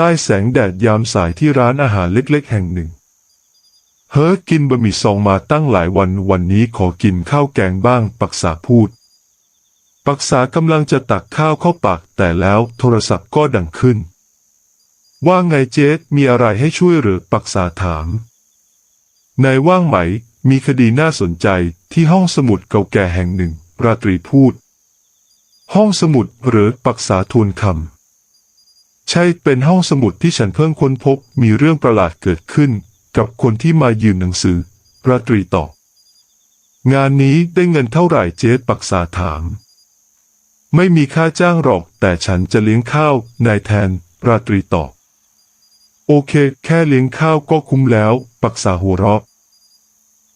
ต้แสงแดดยามสายที่ร้านอาหารเล็กๆ แห่งหนึ่ง เฮ้อกินบะหมี่ซองมาตั้งหลายวันวันนี้ขอกินข้าวแกงบ้างปักษาพูด ปักษากำลังจะตักข้าวเข้าปากแต่แล้วโทรศัพท์ก็ดังขึ้น ว่าไงเจ๊มีอะไรให้ช่วยหรือปักษาถาม นายว่างไหม มีคดีน่าสนใจที่ห้องสมุดเก่าแก่แห่งหนึ่งราตรีพูด ห้องสมุดหรือปักษาทวนคำ ใช่เป็นห้องสมุดที่ฉันเพิ่งค้นพบมีเรื่องประหลาดเกิดขึ้น กับคนที่มายืมหนังสือ ราตรีตอบงานนี้ได้เงินเท่าไหร่เจ๊ปักษาถาม ไม่มีค่าจ้างหรอก แต่ฉันจะเลี้ยงข้าวนายแทน ราตรีตอบโอเค แค่เลี้ยงข้าวก็คุ้มแล้ว ปักษาหัวเราะ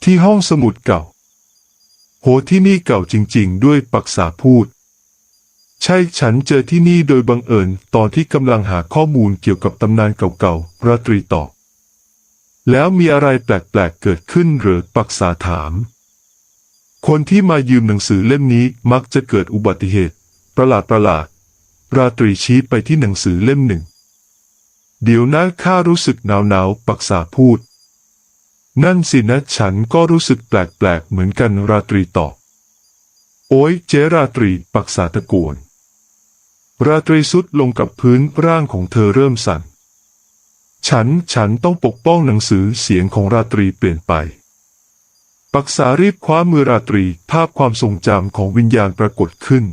ที่ห้องสมุดเก่า โหที่นี่เก่าจริง ๆ ด้วยปักษาพูด ใช่ฉันเจอที่นี่โดยบังเอิญตอนที่กำลังหาข้อมูลเกี่ยวกับตำนานเก่าๆราตรีตอบแล้วมีอะไรแปลกๆเกิดขึ้นหรือปักษาถาม คนที่มายืมหนังสือเล่มนี้มักจะเกิดอุบัติเหตุ ประหลาดประหลาดๆราตรีชี้ไปที่หนังสือเล่มหนึ่ง เดี๋ยวนะข้ารู้สึกหนาวๆปักษาพูด นั่นสินะฉันก็รู้สึกแปลกๆเหมือนกันราตรีตอบโอ้ยเจราตรีปักษาตะโกน ราตรีสุดลงกับพื้นร่างของเธอเริ่มสั่น ฉัน ฉันต้องปกป้องหนังสือเสียงของราตรีเปลี่ยนไป ปักษารีบคว้ามือราตรี ภาพความทรงจำของวิญญาณปรากฏขึ้น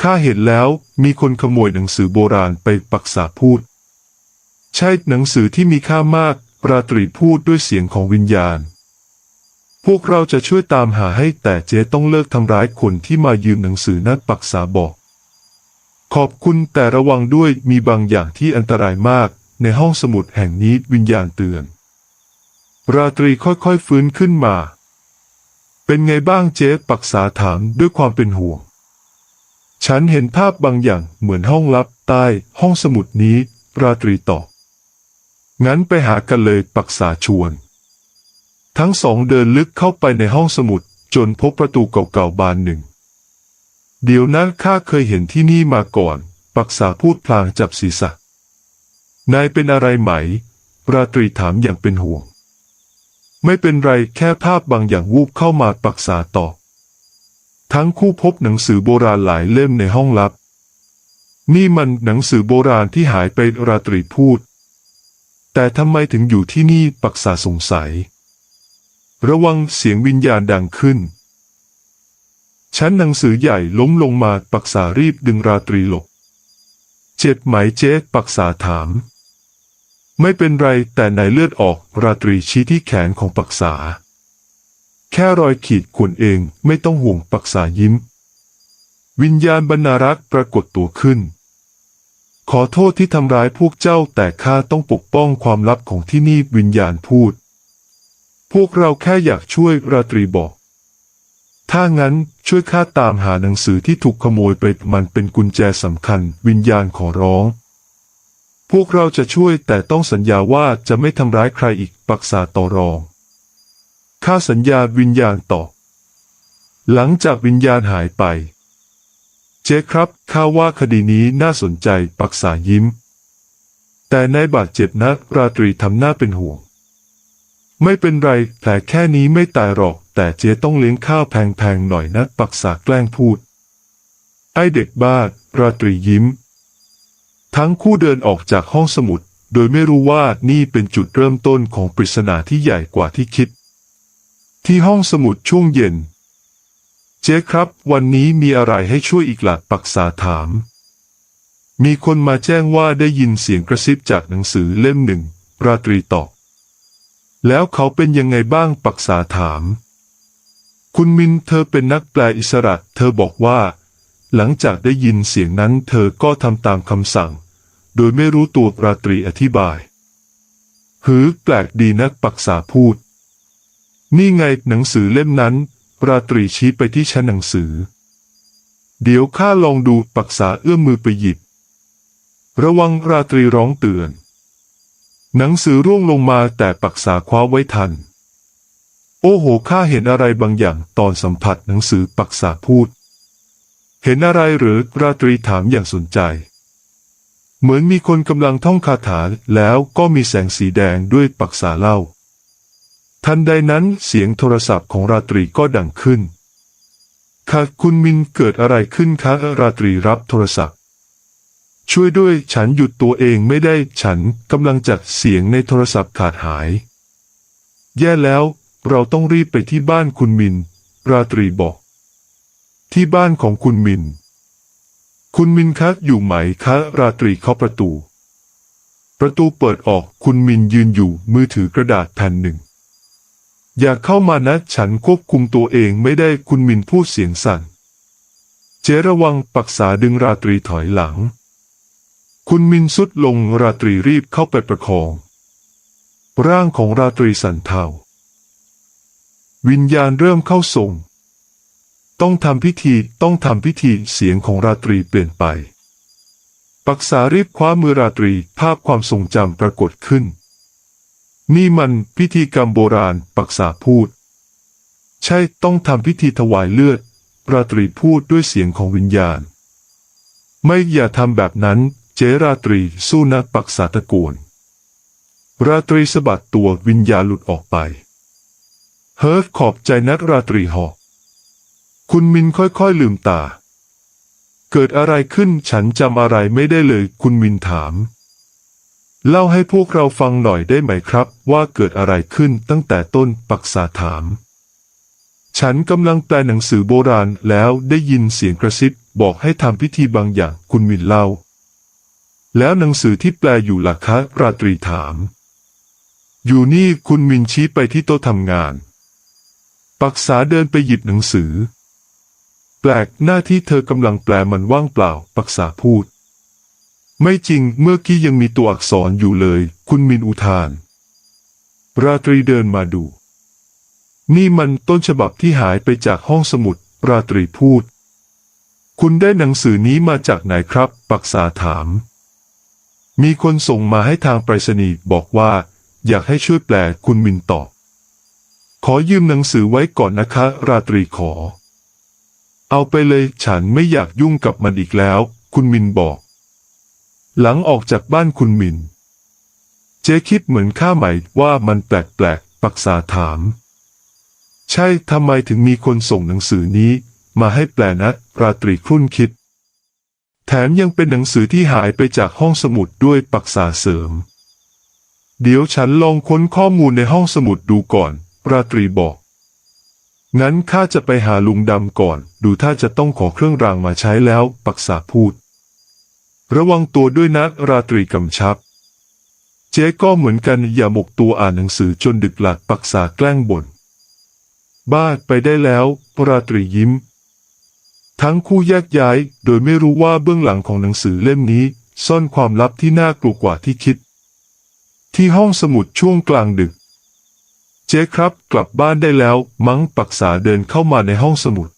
ข้าเห็นแล้วมีคนขโมยหนังสือโบราณไปปักษาพูด ใช่หนังสือที่มีค่ามาก ราตรีพูดด้วยเสียงของวิญญาณ พวกเราจะช่วยตามหาให้แต่เจ๊ต้องเลิกทำร้ายคนที่มายืมหนังสือนัดปักษาบอก ขอบคุณแต่ระวังด้วยมีบางอย่างที่อันตรายมาก ในห้องสมุดแห่งนี้วิญญาณเตือน ราตรีค่อยๆฟื้นขึ้นมา เป็นไงบ้างเจ๊ปักษาถามด้วยความเป็นห่วง ฉันเห็นภาพบางอย่างเหมือนห้องลับใต้ห้องสมุดนี้ ราตรีตอบงั้นไปหากันเลยปักษาชวน ทั้งสองเดินลึกเข้าไปในห้องสมุดจนพบประตูเก่าๆบานหนึ่ง เดี๋ยวนั้นข้าเคยเห็นที่นี่มาก่อน ปักษาพูดพลางจับศีรษะ นายเป็นอะไรไหม ราตรีถามอย่างเป็นห่วง ไม่เป็นไรแค่ภาพบางอย่างวูบเข้ามาปักษาตอบทั้งคู่พบหนังสือโบราณหลายเล่มในห้องลับ นี่มันหนังสือโบราณที่หายไปราตรีพูด แต่ทำไมถึงอยู่ที่นี่ปักษาสงสัย ระวังเสียงวิญญาณดังขึ้น ชั้นหนังสือใหญ่ล้มลงมาปักษารีบดึงราตรีหลบ เจ็บไหมเจ๊ปักษาถาม ไม่เป็นไรแต่ไหนเลือดออกราตรีชี้ที่แขนของปักษา แค่รอยขีดข่วนเองไม่ต้องห่วงปักษายิ้ม วิญญาณบรรณารักษ์ปรากฏตัวขึ้น ขอโทษที่ทำร้ายพวกเจ้าแต่ข้าต้องปกป้องความลับของที่นี่วิญญาณพูด พวกเราแค่อยากช่วยราตรีบอก ถ้างั้นช่วยข้าตามหาหนังสือที่ถูกขโมยไปมันเป็นกุญแจสำคัญ วิญญาณขอร้อง พวกเราจะช่วยแต่ต้องสัญญาว่าจะไม่ทำร้ายใครอีกปักษาต่อรองข้าสัญญาวิญญาณตอบหลังจากวิญญาณหายไป เจ๊ครับข้าว่าคดีนี้น่าสนใจปักษายิ้ม แต่นายบาดเจ็บนะราตรีทำหน้าเป็นห่วง ไม่เป็นไร แผลแค่นี้ไม่ตายหรอก แต่เจ๊ต้องเลี้ยงข้าวแพงๆหน่อยนะ ปักษาแกล้งพูด ไอเด็กบ้า ราตรียิ้ม ทั้งคู่เดินออกจากห้องสมุด โดยไม่รู้ว่านี่เป็นจุดเริ่มต้นของปริศนาที่ใหญ่กว่าที่คิด ที่ห้องสมุดช่วงเย็น เจ๊ครับ วันนี้มีอะไรให้ช่วยอีกหล่ะปักษาถาม มีคนมาแจ้งว่าได้ยินเสียงกระซิบจากหนังสือเล่มหนึ่ง ราตรีตอบ แล้วเขาเป็นยังไงบ้างปักษาถาม คุณมินเธอเป็นนักแปลอิสระเธอบอกว่า หลังจากได้ยินเสียงนั้นเธอก็ทำตามคำสั่ง โดยไม่รู้ตัวราตรีอธิบาย หือแปลกดีนักปักษาพูด นี่ไงหนังสือเล่มนั้น ราตรีชี้ไปที่ชั้นหนังสือ เดี๋ยวข้าลองดูปักษาเอื้อมมือไปหยิบ ระวังราตรีร้องเตือน หนังสือร่วงลงมาแต่ปักษาคว้าไว้ทัน โอ้โห ข้าเห็นอะไรบางอย่างตอนสัมผัสหนังสือปักษาพูด เห็นอะไรหรือราตรีถามอย่างสนใจ เหมือนมีคนกำลังท่องคาถาแล้วก็มีแสงสีแดงด้วยปักษาเล่า ทันใดนั้นเสียงโทรศัพท์ของราตรีก็ดังขึ้นค่ะคุณมินเกิดอะไรขึ้นคะราตรีรับโทรศัพท์ ช่วยด้วยฉันหยุดตัวเองไม่ได้ฉันกำลังจัดเสียงในโทรศัพท์ขาดหาย แย่แล้วเราต้องรีบไปที่บ้านคุณมิน ราตรีบอก ที่บ้านของคุณมิน คุณมินคะอยู่ไหมคะราตรีเคาะประตู ประตูเปิดออกคุณมินยืนอยู่มือถือกระดาษแผ่นหนึ่ง อย่าเข้ามานะฉันควบคุมตัวเองไม่ได้คุณมินพูดเสียงสั่น เจระวังปักษาดึงราตรีถอยหลัง คุณมินสุดลงราตรีรีบเข้าไปประคอง ร่างของราตรีสันเทาวิญญาณเริ่มเข้าทรง ต้องทำพิธีต้องทำพิธีเสียงของราตรีเปลี่ยนไปปักษารีบคว้ามือราตรีภาพความทรงจำปรากฏขึ้น นี่มันพิธีกรรมโบราณปักษาพูด ใช่ต้องทำพิธีถวายเลือด ราตรีพูดด้วยเสียงของวิญญาณ ไม่อย่าทำแบบนั้น เจราตรีสู้นักปักษาตะโกนราตรีสะบัดตัววิญญาหลุดออกไป เฮิร์ฟขอบใจนักราตรีหอกคุณมินค่อยๆลืมตา เกิดอะไรขึ้นฉันจำอะไรไม่ได้เลย คุณมินถาม เล่าให้พวกเราฟังหน่อยได้ไหมครับ ว่าเกิดอะไรขึ้นตั้งแต่ต้นปักษาถาม ฉันกำลังแปลหนังสือโบราณแล้วได้ยินเสียงกระซิบบอกให้ทำพิธีบางอย่างคุณมินเล่า แล้วหนังสือที่แปลอยู่ล่ะคะราตรีถาม อยู่นี่คุณมินชี้ไปที่โต๊ะทำงาน ปักษาเดินไปหยิบหนังสือ แปลกหน้าที่เธอกำลังแปลมันว่างเปล่า ปักษาพูด ไม่จริงเมื่อกี้ยังมีตัวอักษรอยู่เลย คุณมินอุทาน ราตรีเดินมาดู นี่มันต้นฉบับที่หายไปจากห้องสมุด ราตรีพูด คุณได้หนังสือนี้มาจากไหนครับ ปักษาถาม มีคนส่งมาให้ทางไปรษณีย์บอกว่า อยากให้ช่วยแปลคุณมินตอบ ขอยืมหนังสือไว้ก่อนนะคะ ราตรีขอ เอาไปเลยฉันไม่อยากยุ่งกับมันอีกแล้ว คุณมินบอก หลังออกจากบ้านคุณมิน เจ๊คิดเหมือนข้าไหมว่ามันแปลกๆปักษาถาม ใช่ทำไมถึงมีคนส่งหนังสือนี้ มาให้แปลนะ ราตรีครุ่นคิด แถมยังเป็นหนังสือที่หายไปจากห้องสมุดด้วยปักษาเสริม เดี๋ยวฉันลองค้นข้อมูลในห้องสมุดดูก่อน ราตรีบอก งั้นข้าจะไปหาลุงดำก่อน ดูถ้าจะต้องขอเครื่องรางมาใช้แล้ว ปักษาพูด ระวังตัวด้วยนะราตรีกำชับ เจ๊ก็เหมือนกันอย่าหมกตัวอ่านหนังสือจนดึกหลักปักษาแกล้งบ่นบ้าไปได้แล้ว ราตรียิ้ม ทั้งคู่แยกย้าย โดยไม่รู้ว่าเบื้องหลังของหนังสือเล่มนี้ ซ่อนความลับที่น่ากลัวกว่าที่คิด ที่ห้องสมุดช่วงกลางดึก เจ๊ครับ กลับบ้านได้แล้ว มั้งปักษาเดินเข้ามาในห้องสมุด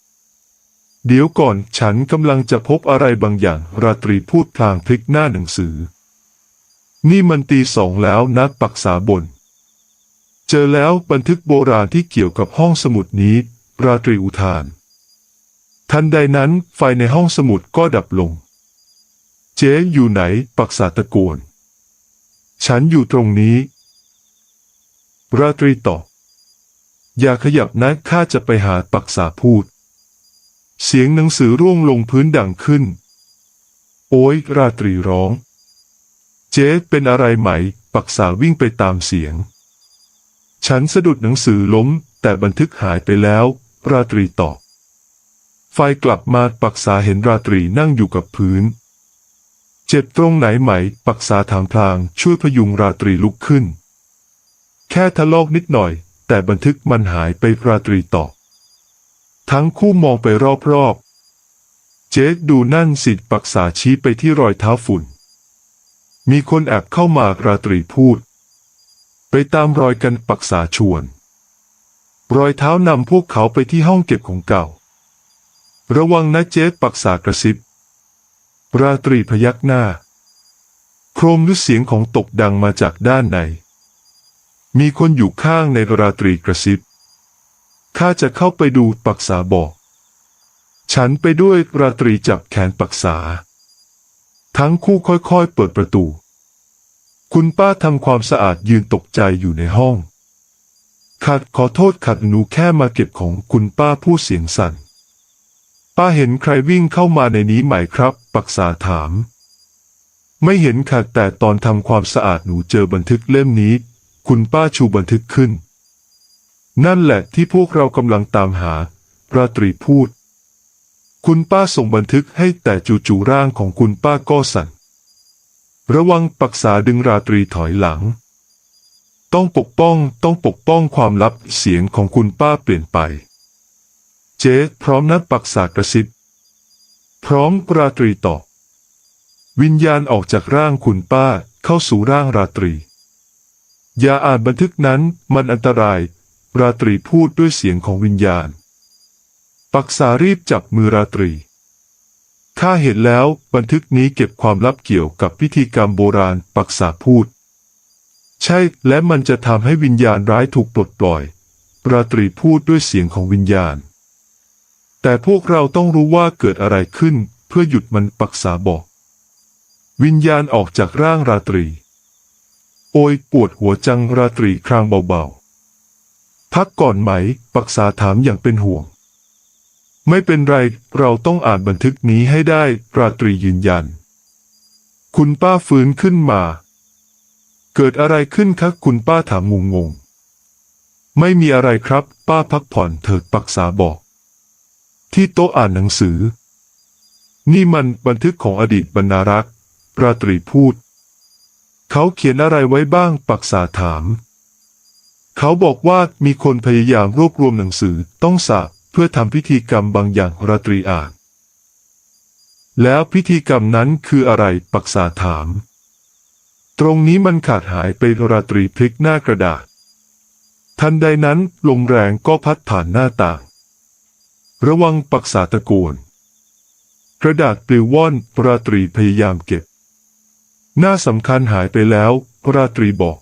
เดี๋ยวก่อนฉันกำลังจะพบอะไรบางอย่าง ราตรีพูดพลางพลิกหน้าหนังสือ นี่มันตีสองแล้วนักปักษาบน เจอแล้วบันทึกโบราณที่เกี่ยวกับห้องสมุดนี้ ราตรีอุทาน ทันใดนั้นไฟในห้องสมุดก็ดับลง เจ๊อยู่ไหนปักษาตะโกน ฉันอยู่ตรงนี้ ราตรีตอบอย่าขยับนะข้าจะไปหาปักษาพูด เสียงหนังสือร่วงลงพื้นดังขึ้น โอ้ยราตรีร้อง เจ๊เป็นอะไรไหม ปักษาวิ่งไปตามเสียง ฉันสะดุดหนังสือล้ม แต่บันทึกหายไปแล้ว ราตรีตอบ ไฟกลับมาปักษาเห็นราตรีนั่งอยู่กับพื้น เจ็บตรงไหนไหม ปักษาถามพลางช่วยพยุงราตรีลุกขึ้น แค่ทะลอกนิดหน่อย แต่บันทึกมันหายไปราตรีตอบทั้งคู่มองไปรอบๆ เจเจ๊ดูนั่นสิปักษาชี้ไปที่รอยเท้าฝุ่น มีคนแอบเข้ามาราตรีพูด ไปตามรอยกันปักษาชวน รอยเท้านำพวกเขาไปที่ห้องเก็บของเก่า ระวังนะเจ๊ปักษากระซิบ ราตรีพยักหน้า โครมด้วยเสียงของตกดังมาจากด้านใน มีคนอยู่ข้างในราตรีกระซิบ ข้าจะเข้าไปดูปักษาบอก ฉันไปด้วยราตรีจับแขนปักษา ทั้งคู่ค่อยๆเปิดประตู คุณป้าทำความสะอาดยืนตกใจอยู่ในห้อง ขัดขอโทษขัดหนูแค่มาเก็บของคุณป้าผู้เสียงสั่น ป้าเห็นใครวิ่งเข้ามาในนี้ไหมครับ ปักษาถาม ไม่เห็นค่ะแต่ตอนทำความสะอาดหนูเจอบันทึกเล่มนี้ คุณป้าชูบันทึกขึ้น นั่นแหละที่พวกเรากำลังตามหา ราตรีพูด คุณป้าส่งบันทึกให้แต่จู่ๆร่างของคุณป้าก็สั่น ระวังปักษาดึงราตรีถอยหลัง ต้องปกป้องต้องปกป้องความลับเสียงของคุณป้าเปลี่ยนไป เจ๊พร้อมนัดปักษากระซิบ พร้อมราตรีตอบวิญญาณออกจากร่างคุณป้าเข้าสู่ร่างราตรี อย่าอ่านบันทึกนั้นมันอันตราย ราตรีพูดด้วยเสียงของวิญญาณ ปักษารีบจับมือราตรีข้าเห็นแล้วบันทึกนี้เก็บความลับเกี่ยวกับพิธีกรรมโบราณปักษาพูด ใช่และมันจะทำให้วิญญาณร้ายถูกปลดปล่อย ราตรีพูดด้วยเสียงของวิญญาณ แต่พวกเราต้องรู้ว่าเกิดอะไรขึ้น เพื่อหยุดมันปักษาบอก วิญญาณออกจากร่างราตรี โอยปวดหัวจังราตรีครางเบาๆ พักก่อนไหม ปักษาถามอย่างเป็นห่วง ไม่เป็นไร เราต้องอ่านบันทึกนี้ให้ได้ ราตรียืนยัน คุณป้าฟื้นขึ้นมา เกิดอะไรขึ้นคะคุณป้าถามงงงๆไม่มีอะไรครับ ป้าพักผ่อนเถิดปักษาบอก ที่โต๊ะอ่านหนังสือ นี่มันบันทึกของอดีตบรรณารักษ์ราตรีพูด เขาเขียนอะไรไว้บ้างปักษาถาม เขาบอกว่ามีคนพยายามรวบรวมหนังสือต้องสาบเพื่อทำพิธีกรรมบางอย่างราตรีอ่าน แล้วพิธีกรรมนั้นคืออะไรปักษาถาม ตรงนี้มันขาดหายไปราตรีพลิกหน้ากระดาษ ทันใดนั้นลมแรงก็พัดผ่านหน้าต่าง ระวังปักษาตะโกน กระดาษปลิวว่อนราตรีพยายามเก็บ หน้าสำคัญหายไปแล้วราตรีบอก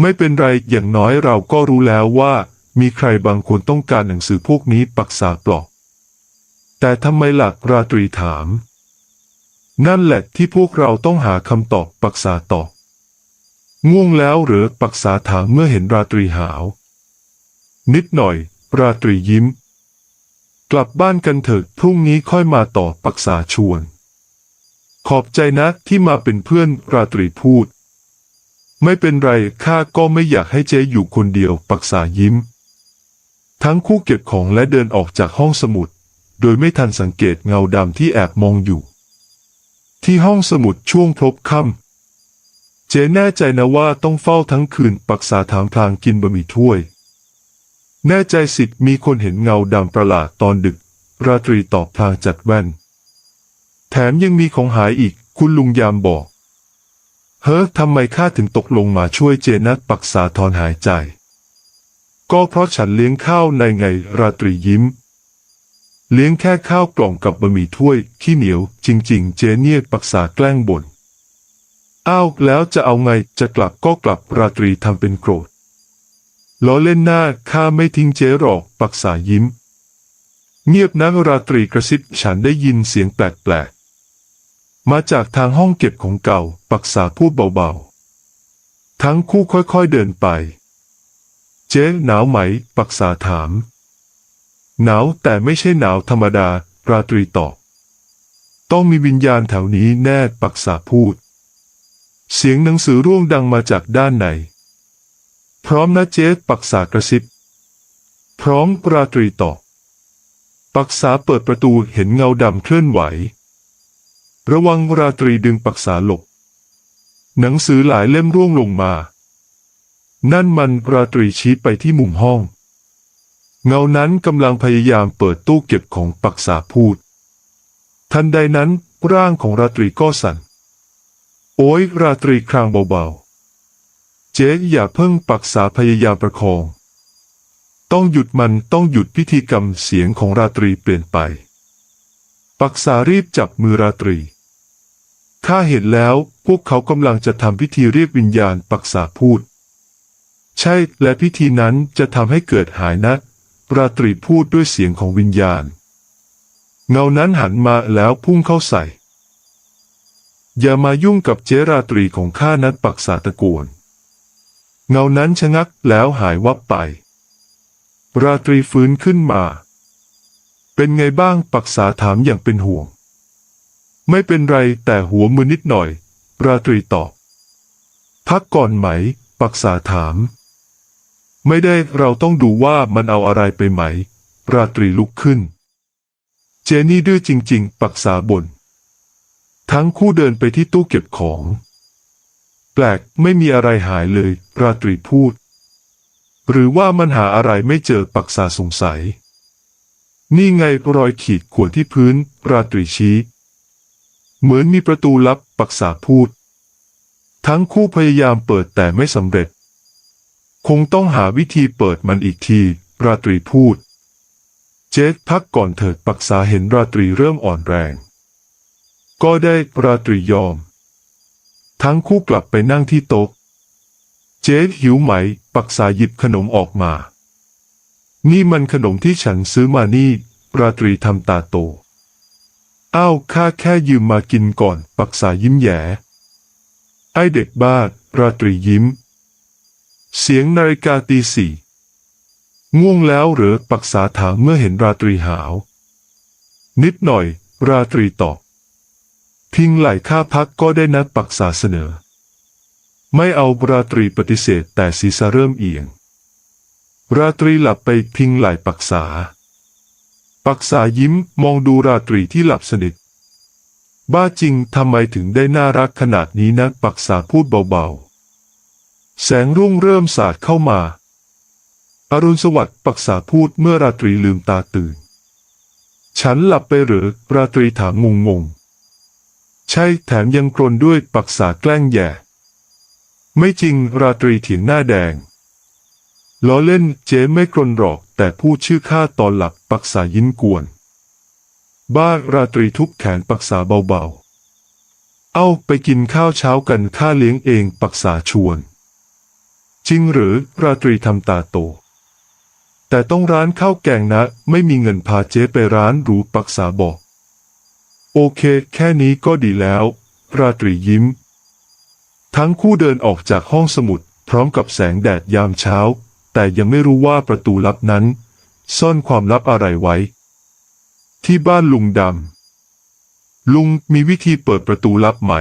ไม่เป็นไรอย่างน้อยเราก็รู้แล้วว่า มีใครบางคนต้องการหนังสือพวกนี้ปักษาปลอก แต่ทำไมหลักราตรีถาม นั่นแหละที่พวกเราต้องหาคำตอบปักษาตอบง่วงแล้วหรือปักษาถามเมื่อเห็นราตรีหาว นิดหน่อย ราตรียิ้ม กลับบ้านกันเถิดพรุ่งนี้ค่อยมาต่อปักษาชวน ขอบใจนะที่มาเป็นเพื่อนราตรีพูด ไม่เป็นไรข้าก็ไม่อยากให้เจ๊อยู่คนเดียวปักษายิ้ม ทั้งคู่เก็บของและเดินออกจากห้องสมุด โดยไม่ทันสังเกตเงาดำที่แอบมองอยู่ ที่ห้องสมุดช่วงพลบค่ำเจ๊แน่ใจนะว่าต้องเฝ้าทั้งคืนปักษาถามพลางกินบะหมี่ถ้วย แน่ใจสิทธิ์มีคนเห็นเงาดำประหลาดตอนดึก ราตรีตอบพลางจัดแว่น แถมยังมีของหายอีก คุณลุงยามบอก เฮ้อทำไมข้าถึงตกลงมาช่วยเจนัทปักษาถอนหายใจ ก็เพราะฉันเลี้ยงข้าวในไงราตรียิ้ม เลี้ยงแค่ข้าวกล่องกับบะหมี่ถ้วย ขี้เหนียว จริง ๆ เจเนียปักษาแกล้งบ่นอ้าวแล้วจะเอาไงจะกลับก็กลับราตรีทำเป็นโกรธ ล้อเล่นหน้าข้าไม่ทิ้งเจหรอกปักษายิ้ม เงียบนักราตรีกระซิบฉันได้ยินเสียงแปลกๆ มาจากทางห้องเก็บของเก่า ปักษาพูดเบาๆ ทั้งคู่ค่อยๆเดินไป เจ๊หนาวไหม ปักษาถาม หนาวแต่ไม่ใช่หนาวธรรมดา ราตรีตอบ ต้องมีวิญญาณแถวนี้แน่ปักษาพูด เสียงหนังสือร่วงดังมาจากด้านใน พร้อมนะเจ๊ปักษากระซิบ พร้อมราตรีตอบปักษาเปิดประตูเห็นเงาดำเคลื่อนไหว ระวังราตรีดึงปักษาหลบ หนังสือหลายเล่มร่วงลงมา นั่นมันราตรีชี้ไปที่มุมห้อง เงานั้นกำลังพยายามเปิดตู้เก็บของปักษาพูด ทันใดนั้นร่างของราตรีก็สั่น โอ้ยราตรีครางเบาๆ เจ๊อย่าเพิ่งปักษาพยายามประคอง ต้องหยุดมันต้องหยุดพิธีกรรมเสียงของราตรีเปลี่ยนไปปักษารีบจับมือราตรี ข้าเห็นแล้วพวกเขากำลังจะทำพิธีเรียกวิญญาณปักษาพูด ใช่และพิธีนั้นจะทำให้เกิดหายนะราตรีพูดด้วยเสียงของวิญญาณ เงานั้นหันมาแล้วพุ่งเข้าใส่ อย่ามายุ่งกับเจราตรีของข้านัดปักษาตะโกน เงานั้นชะงักแล้วหายวับไป ราตรีฟื้นขึ้นมา เป็นไงบ้างปักษาถามอย่างเป็นห่วง ไม่เป็นไรแต่หัวมือนิดหน่อย ราตรีตอบ พักก่อนไหม ปักษาถาม ไม่ได้เราต้องดูว่ามันเอาอะไรไปไหม ราตรีลุกขึ้น เจนี่ดื้อจริง ๆ ปักษาบน่นทั้งคู่เดินไปที่ตู้เก็บของ แปลกไม่มีอะไรหายเลย ราตรีพูด หรือว่ามันหาอะไรไม่เจอปักษาสงสัย นี่ไงรอยขีดข่วนที่พื้น ราตรีชี้ เหมือนมีประตูลับปักษาพูด ทั้งคู่พยายามเปิดแต่ไม่สำเร็จ คงต้องหาวิธีเปิดมันอีกที ราตรีพูด เจสพักก่อนเถิดปักษาเห็นราตรีเริ่มอ่อนแรง ก็ได้ราตรียอม ทั้งคู่กลับไปนั่งที่โต๊ะ เจสหิวไหม ปักษาหยิบขนมออกมา นี่มันขนมที่ฉันซื้อมานี่ ราตรีทำตาโต อ้าวข้าแค่ยืมมากินก่อน ปักษายิ้มแย่ไอเด็กบ้า ราตรียิ้ม เสียงนาฬิกาตีสี่ง่วงแล้วหรือปักษาถามเมื่อเห็นราตรีหาว นิดหน่อย ราตรีตอบ พิงไหลค่าพักก็ได้นัดปักษาเสนอ ไม่เอาราตรีปฏิเสธแต่ศีรษะเริ่มเอียง ราตรีหลับไปพิงไหลปักษา ปักษายิ้มมองดูราตรีที่หลับสนิท บ้าจริงทำไมถึงได้น่ารักขนาดนี้นะปักษาพูดเบาๆ แสงรุ่งเริ่มสาดเข้ามาอรุณสวัสดิ์ปักษาพูดเมื่อราตรีลืมตาตื่น ฉันหลับไปหรือราตรีถามงงงๆ ใช่แถมยังกรนด้วยปักษาแกล้งแย่ ไม่จริงราตรีถียงหน้าแดง ล้อเล่นเจ๊ไม่กรนหรอก แต่พูดชื่อข้าตอนหลับปักษายิ้นกวน บ้าราตรีทุบแขนปักษาเบาๆ เอาไปกินข้าวเช้ากันข้าเลี้ยงเองปักษาชวน จริงหรือราตรีทำตาโต แต่ต้องร้านข้าวแกงนะ ไม่มีเงินพาเจ๊ไปร้านหรูปักษาบอก โอเค แค่นี้ก็ดีแล้ว ราตรียิ้ม ทั้งคู่เดินออกจากห้องสมุด พร้อมกับแสงแดดยามเช้า แต่ยังไม่รู้ว่าประตูลับนั้น ซ่อนความลับอะไรไว้ ที่บ้านลุงดำ ลุงมีวิธีเปิดประตูลับไหม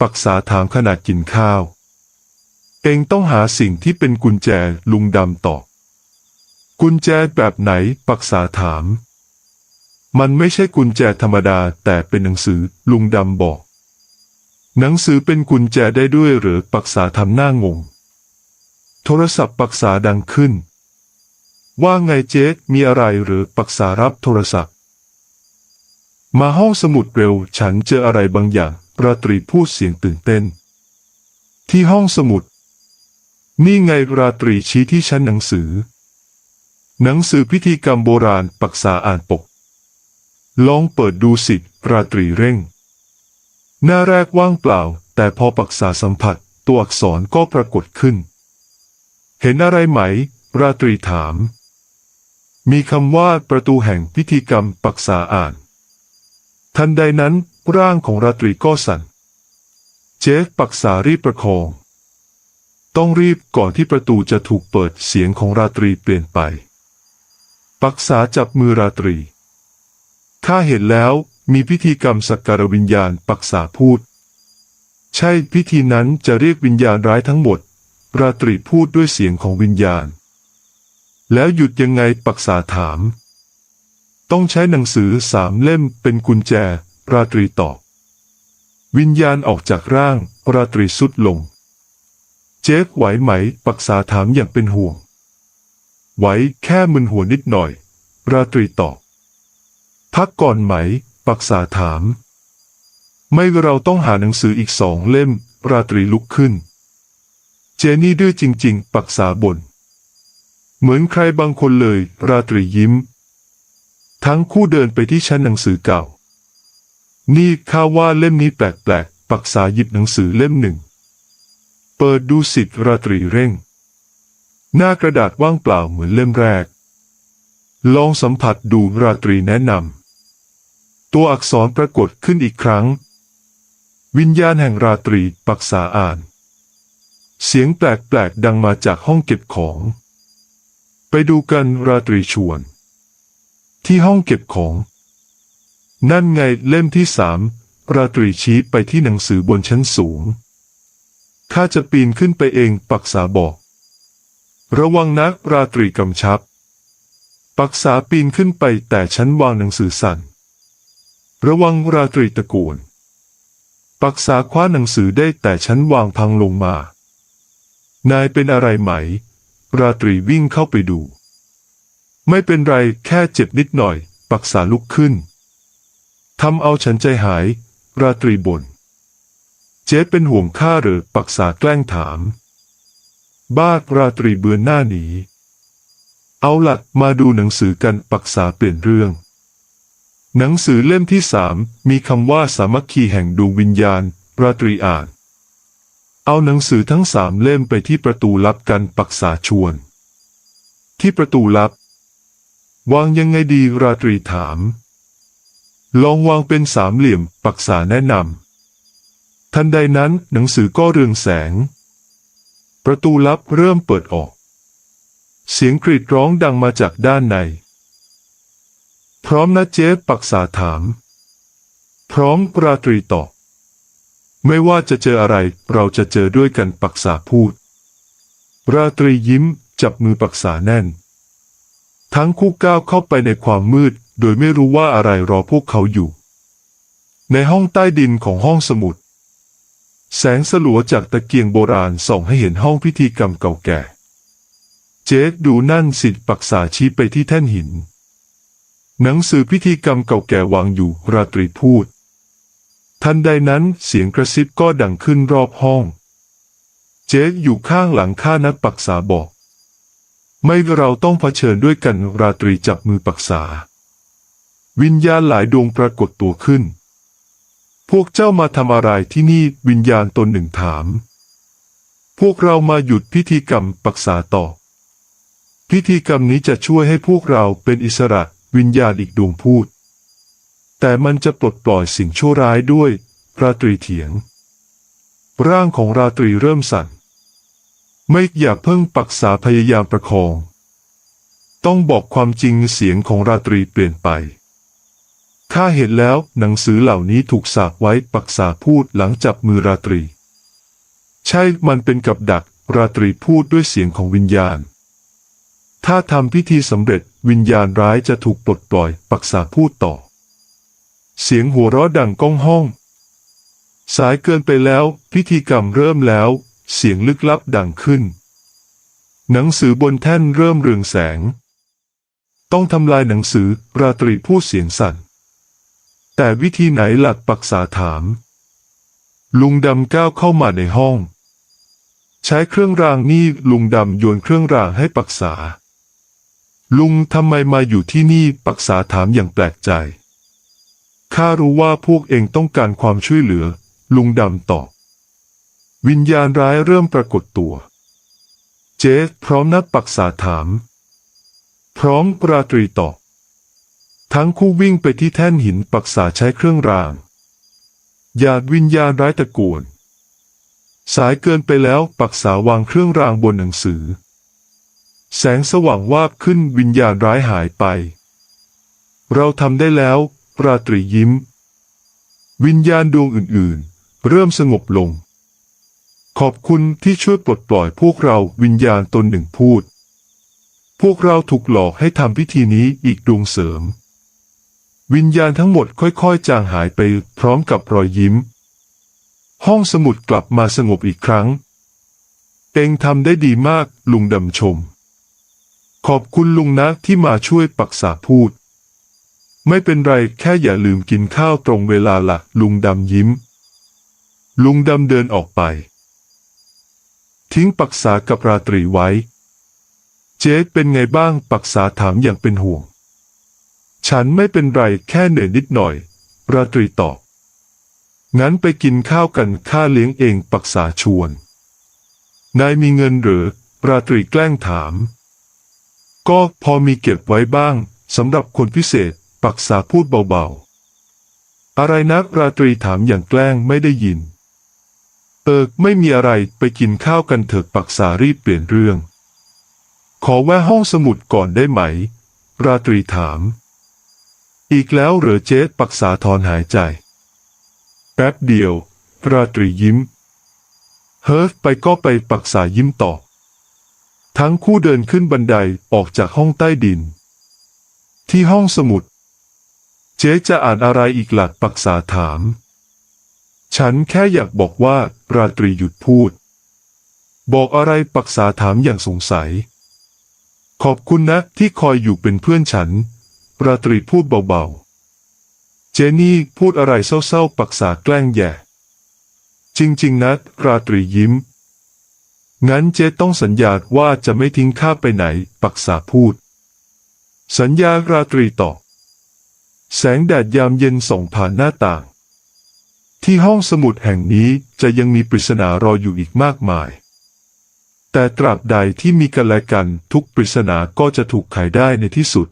ปักษาถามขณะกินข้าว เองต้องหาสิ่งที่เป็นกุญแจลุงดำตอบ กุญแจแบบไหนปักษาถาม มันไม่ใช่กุญแจธรรมดาแต่เป็นหนังสือลุงดำบอก หนังสือเป็นกุญแจได้ด้วยหรือปักษาทำหน้างง โทรศัพท์ปักษาดังขึ้น ว่าไงเจ๊มีอะไรหรือปักษารับโทรศัพท์ มาห้องสมุดเร็วฉันเจออะไรบางอย่างราตรีพูดเสียงตื่นเต้น ที่ห้องสมุด นี่ไงราตรีชี้ที่ชั้นหนังสือ หนังสือพิธีกรรมโบราณปักษาอ่านปก ลองเปิดดูสิ ราตรีเร่ง หน้าแรกว่างเปล่า แต่พอปักษาสัมผัส ตัวอักษรก็ปรากฏขึ้น เห็นอะไรไหม ราตรีถาม มีคำว่าประตูแห่งพิธีกรรมปักษาอ่าน ทันใดนั้นร่างของราตรีก็สั่น เจฟปักษารีบประคอง ต้องรีบก่อนที่ประตูจะถูกเปิดเสียงของราตรีเปลี่ยนไป ปักษาจับมือราตรี ข้าเห็นแล้วมีพิธีกรรมสักการวิญญาณปักษาพูด ใช่พิธีนั้นจะเรียกวิญญาณร้ายทั้งหมด ราตรีพูดด้วยเสียงของวิญญาณ แล้วหยุดยังไงปักษาถาม ต้องใช้หนังสือสามเล่มเป็นกุญแจ ราตรีตอบ วิญญาณออกจากร่าง ราตรีสุดลง เจฟไหวไหม ปักษาถามอย่างเป็นห่วง ไหวแค่มึนหัวนิดหน่อย ราตรีตอบ พักก่อนไหม ปักษาถาม ไม่เราต้องหาหนังสืออีกสองเล่ม ราตรีลุกขึ้น เจนี่ดื้อจริง ๆ ปักษาบน่นเหมือนใครบางคนเลย ราตรียิ้ม ทั้งคู่เดินไปที่ชั้นหนังสือเก่า นี่ข้าว่าเล่มนี้แปลกๆ ปักษาหยิบหนังสือเล่มหนึ่ง เปิดดูสิทธิ์ราตรีเร่ง หน้ากระดาษว่างเปล่าเหมือนเล่มแรก ลองสัมผัสดูราตรีแนะนำ ตัวอักษรปรากฏขึ้นอีกครั้ง วิญญาณแห่งราตรีปักษาอ่าน เสียงแปลกๆดังมาจากห้องเก็บของ ไปดูกันราตรีชวน ที่ห้องเก็บของ นั่นไงเล่มที่สามราตรีชี้ไปที่หนังสือบนชั้นสูง ข้าจะปีนขึ้นไปเองปักษาบอก ระวังนะราตรีกำชับ ปักษาปีนขึ้นไปแต่ชั้นวางหนังสือสั่น ระวังราตรีตะโกนปักษาคว้าหนังสือได้แต่ชั้นวางพังลงมา นายเป็นอะไรไหม ราตรีวิ่งเข้าไปดู ไม่เป็นไรแค่เจ็บนิดหน่อย ปักษาลุกขึ้นทำเอาฉันใจหาย ราตรีบน่นเจ๊เป็นห่วงข้าหรือปักษาแกล้งถาม บ้าราตรีเบือนหน้าหนี เอาละมาดูหนังสือกันปักษาเปลี่ยนเรื่อง หนังสือเล่มที่สามมีคำว่าสามัคคีแห่งดวงวิญญาณ ราตรีอ่าน เอาหนังสือทั้งสามเล่มไปที่ประตูลับกันปักษาชวน ที่ประตูลับ วางยังไงดีราตรีถาม ลองวางเป็นสามเหลี่ยมปักษาแนะนำทันใดนั้นหนังสือก็เรืองแสง ประตูลับเริ่มเปิดออก เสียงกรีดร้องดังมาจากด้านใน พร้อมนะเจ๊ปักษาถาม พร้อมราตรีตอบไม่ว่าจะเจออะไรเราจะเจอด้วยกันปักษาพูด ราตรียิ้มจับมือปักษาแน่น ทั้งคู่ก้าวเข้าไปในความมืด โดยไม่รู้ว่าอะไรรอพวกเขาอยู่ ในห้องใต้ดินของห้องสมุด แสงสลัวจากตะเกียงโบราณส่องให้เห็นห้องพิธีกรรมเก่าแก่ เจคดูนั่นสิปักษาชี้ไปที่แท่นหิน หนังสือพิธีกรรมเก่าแก่วางอยู่ราตรีพูด ทันใดนั้นเสียงกระซิบก็ดังขึ้นรอบห้อง เจคอยู่ข้างหลังข้านักปักษาบอก ไม่เราต้องเผชิญด้วยกันราตรีจับมือปักษา วิญญาณหลายดวงปรากฏตัวขึ้น พวกเจ้ามาทำอะไรที่นี่วิญญาณตนหนึ่งถาม พวกเรามาหยุดพิธีกรรมปักษาต่อ พิธีกรรมนี้จะช่วยให้พวกเราเป็นอิสระ วิญญาณอีกดวงพูด แต่มันจะปลดปล่อยสิ่งชั่วร้ายด้วย ราตรีเถียง ร่างของราตรีเริ่มสั่น ไม่อยากเพิ่งปักษาพยายามประคอง ต้องบอกความจริงเสียงของราตรีเปลี่ยนไปข้าเห็นแล้วหนังสือเหล่านี้ถูกสากไว้ปักษาพูดหลังจับมือราตรี ใช่มันเป็นกับดักราตรีพูดด้วยเสียงของวิญญาณ ถ้าทำพิธีสำเร็จวิญญาณร้ายจะถูกปลดปล่อยปักษาพูดต่อ เสียงหัวเราะดังก้องห้อง สายเกินไปแล้ว พิธีกรรมเริ่มแล้ว เสียงลึกลับดังขึ้น หนังสือบนแท่นเริ่มเรืองแสง ต้องทำลายหนังสือราตรีพูดเสียงสั่น แต่วิธีไหนหลักปักษาถาม ลุงดำก้าวเข้ามาในห้อง ใช้เครื่องรางนี่ลุงดำโยนเครื่องรางให้ปักษา ลุงทำไมมาอยู่ที่นี่ปักษาถามอย่างแปลกใจ ข้ารู้ว่าพวกเองต้องการความช่วยเหลือ ลุงดำตอบ วิญญาณร้ายเริ่มปรากฏตัว เจสพร้อมนัดปักษาถาม พร้อมราตรีตอบ ทั้งคู่วิ่งไปที่แท่นหินปักษาใช้เครื่องราง หยาดวิญญาณร้ายตะโกนสายเกินไปแล้วปักษาวางเครื่องรางบนหนังสือ แสงสว่างวาบขึ้นวิญญาณร้ายหายไป เราทำได้แล้ว ราตรียิ้ม วิญญาณดวงอื่นๆ เริ่มสงบลง ขอบคุณที่ช่วยปลดปล่อยพวกเราวิญญาณตนหนึ่งพูด พวกเราถูกหลอกให้ทำพิธีนี้อีกดวงเสริม วิญญาณทั้งหมดค่อยๆ จางหายไปพร้อมกับรอยยิ้ม ห้องสมุดกลับมาสงบอีกครั้ง เองทำได้ดีมากลุงดำชม ขอบคุณลุงนะที่มาช่วยปักษาพูด ไม่เป็นไรแค่อย่าลืมกินข้าวตรงเวลาละลุงดำยิ้ม ลุงดำเดินออกไป ทิ้งปักษากับราตรีไว้ เจ๊เป็นไงบ้างปักษาถามอย่างเป็นห่วง ฉันไม่เป็นไรแค่เหนื่อยนิดหน่อย ราตรีตอบงั้นไปกินข้าวกันข้าเลี้ยงเองปักษาชวน นายมีเงินหรือราตรีแกล้งถาม ก็พอมีเก็บไว้บ้างสำหรับคนพิเศษ ปักษาพูดเบาๆ อะไรนักราตรีถามอย่างแกล้งไม่ได้ยิน เออไม่มีอะไรไปกินข้าวกันเถิดปักษารีบเปลี่ยนเรื่อง ขอแวะห้องสมุดก่อนได้ไหม ราตรีถาม อีกแล้วเหรอเจ๊ปักษาถอนหายใจ แป๊บเดียว ราตรียิ้ม เฮิร์ฟไปก็ไปปักษายิ้มตอบ ทั้งคู่เดินขึ้นบันไดออกจากห้องใต้ดิน ที่ห้องสมุด เจ๊จะอ่านอะไรอีกหลักปักษาถาม ฉันแค่อยากบอกว่า ราตรีหยุดพูด บอกอะไรปักษาถามอย่างสงสัย ขอบคุณนะที่คอยอยู่เป็นเพื่อนฉัน ราตรีพูดเบาๆ เจนี่พูดอะไรเศร้าๆปักษาแกล้งแย่จริง ๆนะราตรียิ้ม งั้นเจ๊ต้องสัญญาว่าจะไม่ทิ้งข้าไปไหน ปักษาพูด สัญญาราตรีต่อ แสงแดดยามเย็นส่องผ่านหน้าต่าง ที่ห้องสมุดแห่งนี้จะยังมีปริศนารออยู่อีกมากมาย แต่ตราบใดที่มีกันและกันทุกปริศนาก็จะถูกไขได้ในที่สุด